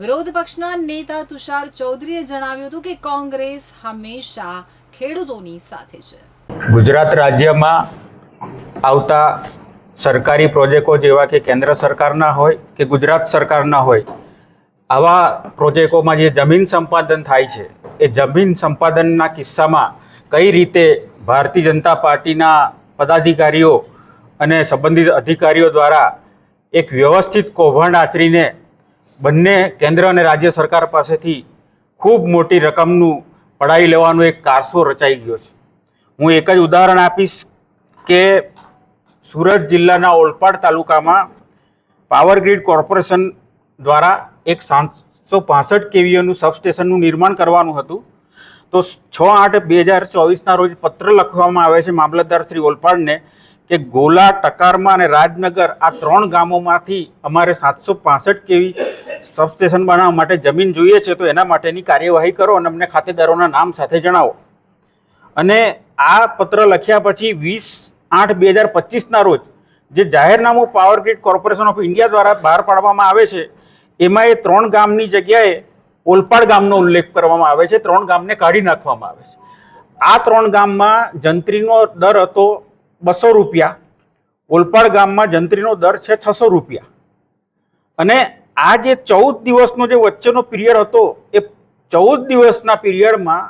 વિરોધ પક્ષના નેતા તુષાર ચૌધરીએ જણાવ્યું હતું કે કોંગ્રેસ હંમેશા ખેડૂતોની સાથે છે. ગુજરાત રાજ્યમાં આવતા સરકારી પ્રોજેક્ટો જેવા કે કેન્દ્ર સરકારના હોય કે ગુજરાત સરકારના હોય, આવા પ્રોજેક્ટોમાં જે જમીન સંપાદન થાય છે, એ જમીન સંપાદનના કિસ્સામાં કઈ રીતે ભારતીય જનતા પાર્ટીના પદાધિકારીઓ અને સંબંધિત અધિકારીઓ દ્વારા એક વ્યવસ્થિત કૌભાંડ આચરીને બંને કેન્દ્ર અને રાજ્ય સરકાર પાસેથી ખૂબ મોટી રકમનું પડાવી લેવાનો એક કારસો રચાઈ ગયો છે. હું એક જ ઉદાહરણ આપીશ કે સુરત જિલ્લાના ઓલપાડ તાલુકામાં પાવર ગ્રીડ કોર્પોરેશન દ્વારા એક સાતસો પાસઠ કેવીઓનું સબસ્ટેશનનું નિર્માણ કરવાનું હતું. તો છ આઠ બે હજાર ચોવીસના રોજ પત્ર લખવામાં આવે છે મામલતદાર શ્રી ઓલપાડને કે ગોલા, ટકારમાં અને રાજનગર આ ત્રણ ગામોમાંથી અમારે સાતસો પાસઠ કેવી સબસ્ટેશન બનાવવા માટે જમીન જોઈએ છે તો એના માટેની કાર્યવાહી કરો અને અમને ખાતેદારોના નામ સાથે જણાવો. અને આ પત્ર લખ્યા પછી વીસ આઠ બે હજાર પચીસના રોજ જે જાહેરનામું power grid corporation of India દ્વારા બહાર પાડવામાં આવે છે, એમાં એ ત્રણ ગામની જગ્યાએ ઓલપાડ ગામનો ઉલ્લેખ કરવામાં આવે છે, ત્રણ ગામને કાઢી નાખવામાં આવે છે. આ ત્રણ ગામમાં જંત્રીનો દર હતો બસો રૂપિયા, ઓલપાડ ગામમાં જંત્રીનો દર છે છસો રૂપિયા. અને આ જે ચૌદ દિવસનો જે વચ્ચેનો પિરિયડ હતો, એ ચૌદ દિવસના પિરિયડમાં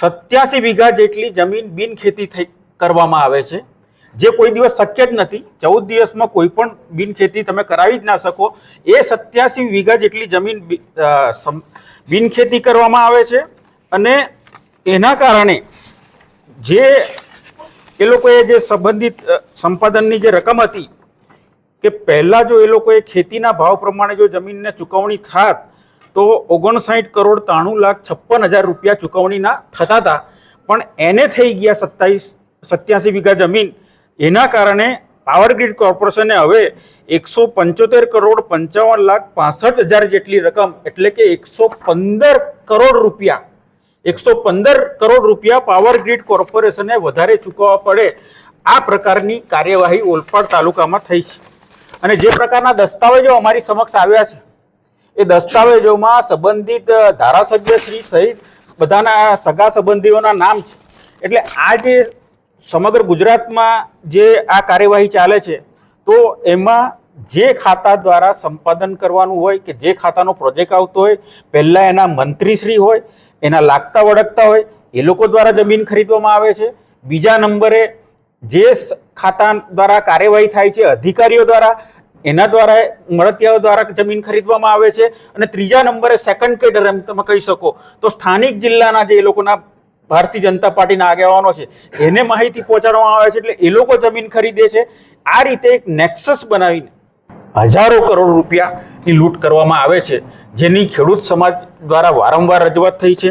સત્યાસી વીઘા જેટલી જમીન બિનખેતી થઈ, કરવામાં આવે છે. જે કોઈ દિવસ શક્ય જ નથી, ચૌદ દિવસમાં કોઈ પણ બિનખેતી તમે કરાવી જ ના શકો. એ સત્યાસી વીઘા જેટલી જમીન બિનખેતી કરવામાં આવે છે અને એના કારણે જે એ લોકોએ જે સંબંધિત સંપાદનની જે રકમ હતી કે પહેલાં જો એ લોકોએ ખેતીના ભાવ પ્રમાણે જો જમીનને ચૂકવણી થાત, તો ઓગણસાઠ કરોડ ત્રાણું લાખ છપ્પન હજાર રૂપિયા ચૂકવણીના થતા હતા. પણ એને થઈ ગયા સત્તાવીસ, સત્યાસી વીઘા જમીન. એના કારણે પાવર ગ્રીડ કોર્પોરેશને હવે એકસો પંચોતેર કરોડ પંચાવન લાખ પાસઠ હજાર જેટલી રકમ, એટલે કે એકસો પંદર કરોડ રૂપિયા, એકસો પંદર કરોડ રૂપિયા પાવર ગ્રીડ કોર્પોરેશને વધારે ચૂકવવા પડે. આ પ્રકારની કાર્યવાહી ઓલપાડ તાલુકામાં થઈ છે. અને જે પ્રકારના દસ્તાવેજો અમારી સમક્ષ આવ્યા છે, એ દસ્તાવેજોમાં સંબંધિત ધારાસભ્ય શ્રી સહિત બધાના સગા સંબંધીઓના નામ છે. એટલે આ જે સમગ્ર ગુજરાતમાં જે આ કાર્યવાહી ચાલે છે, તો એમાં જે ખાતા દ્વારા સંપાદન કરવાનું હોય કે જે ખાતાનો પ્રોજેક્ટ આવતો હોય, પહેલાં એના મંત્રીશ્રી હોય, એના લાગતા વળગતા હોય, એ લોકો દ્વારા જમીન ખરીદવામાં આવે છે. બીજા નંબરે જે ખાતા દ્વારા કાર્યવાહી થાય છે, અધિકારીઓ દ્વારા, એના દ્વારા, મળતિયાઓ દ્વારા જમીન ખરીદવામાં આવે છે. અને ત્રીજા નંબરે સેકન્ડ કેડર એમ તમે કહી શકો તો સ્થાનિક જિલ્લાના જે એ લોકોના ભારતીય જનતા પાર્ટીના આગેવાનો છે, એને માહિતી પહોંચાડવામાં આવે છે એટલે એ લોકો જમીન ખરીદે છે. આ રીતે એક નેક્સસ બનાવીને હજારો કરોડ રૂપિયાની લૂંટ કરવામાં આવે છે, જેની ખેડૂત સમાજ દ્વારા વારંવાર રજૂઆત થઈ છે.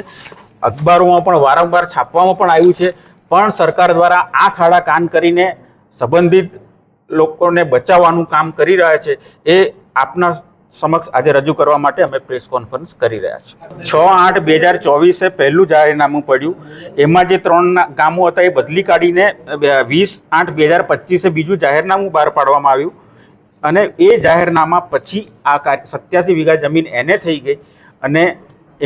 અખબારોમાં પણ વારંવાર છાપવામાં પણ આવ્યું છે. પણ સરકાર દ્વારા આ ખાડા કાન કરીને સંબંધિત લોકોને બચાવવાનું કામ કરી રહ્યા છે, એ આપના સમક્ષ આજે રજૂ કરવા માટે અમે પ્રેસ કોન્ફરન્સ કરી રહ્યા છીએ. છ આઠ બે હજાર ચોવીસે પહેલું જાહેરનામું પડ્યું. એમાં જે ત્રણ ગામો હતા એ બદલી કાઢીને વીસ આઠ બે હજાર પચીસે બીજું જાહેરનામું બહાર પાડવામાં આવ્યું. અને એ જાહેરનામા પછી આ સત્યાસી વીઘા જમીન એને થઈ ગઈ. અને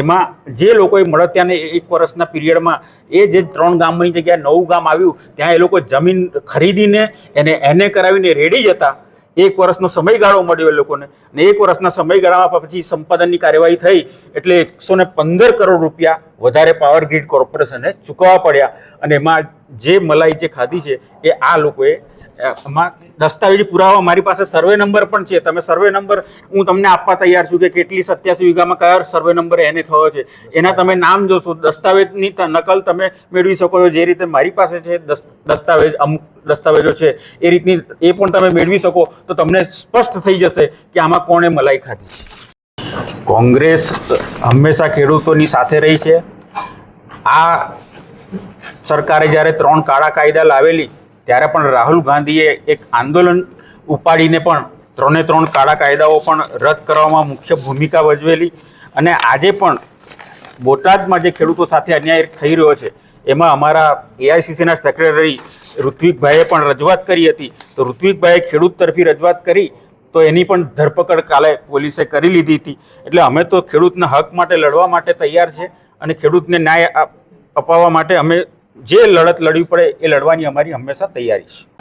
એમાં જે લોકોએ મળતિયાને એક વર્ષના પીરિયડમાં એ જે ત્રણ ગામની જગ્યાએ નવું ગામ આવ્યું, ત્યાં એ લોકો જમીન ખરીદીને એને એને કરાવીને રેડી જતા એક વર્ષનો સમયગાળો મળ્યો એ લોકોને. ને એક વર્ષના સમયગાળામાં પછી સંપાદનની કાર્યવાહી થઈ, એટલે એકસો પંદર કરોડ રૂપિયા વધારે પાવર ગ્રીડ કોર્પોરેશને ચૂકવવા પડ્યા. અને એમાં જે મલાઈ જે ખાધી છે, એ આ લોકોએ દસ્તાવેજી પુરાવા મારી પાસે સર્વે નંબર પણ છે. તમે સર્વે નંબર હું તમને આપવા તૈયાર છું કે કેટલી સત્યાસી વીઘામાં કયા સર્વે નંબર એને થયો છે. એના તમે નામ જોશો, દસ્તાવેજની નકલ તમે મેળવી શકો છો. જે રીતે મારી પાસે છે, દસ- દસ્તાવેજ, અમુક દસ્તાવેજો છે, એ રીતની એ પણ તમે મેળવી શકો. તો તમને સ્પષ્ટ થઈ જશે કે આમાં કોણે મલાઈ ખાધી છે. કોંગ્રેસ હંમેશા ખેડૂતોની સાથે રહી છે. આ સરકારે જ્યારે ત્રણ કાળા કાયદા લાવેલી, ત્યારે પણ રાહુલ ગાંધીએ એક આંદોલન ઉપાડીને પણ ત્રણે ત્રણ કાળા કાયદાઓ પણ રદ કરવામાં મુખ્ય ભૂમિકા ભજવેલી. અને આજે પણ બોટાદમાં જે ખેડૂતો સાથે અન્યાય થઈ રહ્યો છે, એમાં અમારા એઆઈસીસીના સેક્રેટરી ઋત્વિકભાઈએ પણ રજૂઆત કરી હતી. તો ઋત્વિકભાઈએ ખેડૂત તરફી રજૂઆત કરી, તો એની પણ ધરપકડ કાલે પોલીસે કરી લીધી હતી. એટલે અમે તો ખેડૂતના હક માટે લડવા માટે તૈયાર છે અને ખેડૂતને ન્યાય અપાવવા માટે અમે જે લડત લડવી પડે એ લડવાની અમારી હંમેશા તૈયારી છે.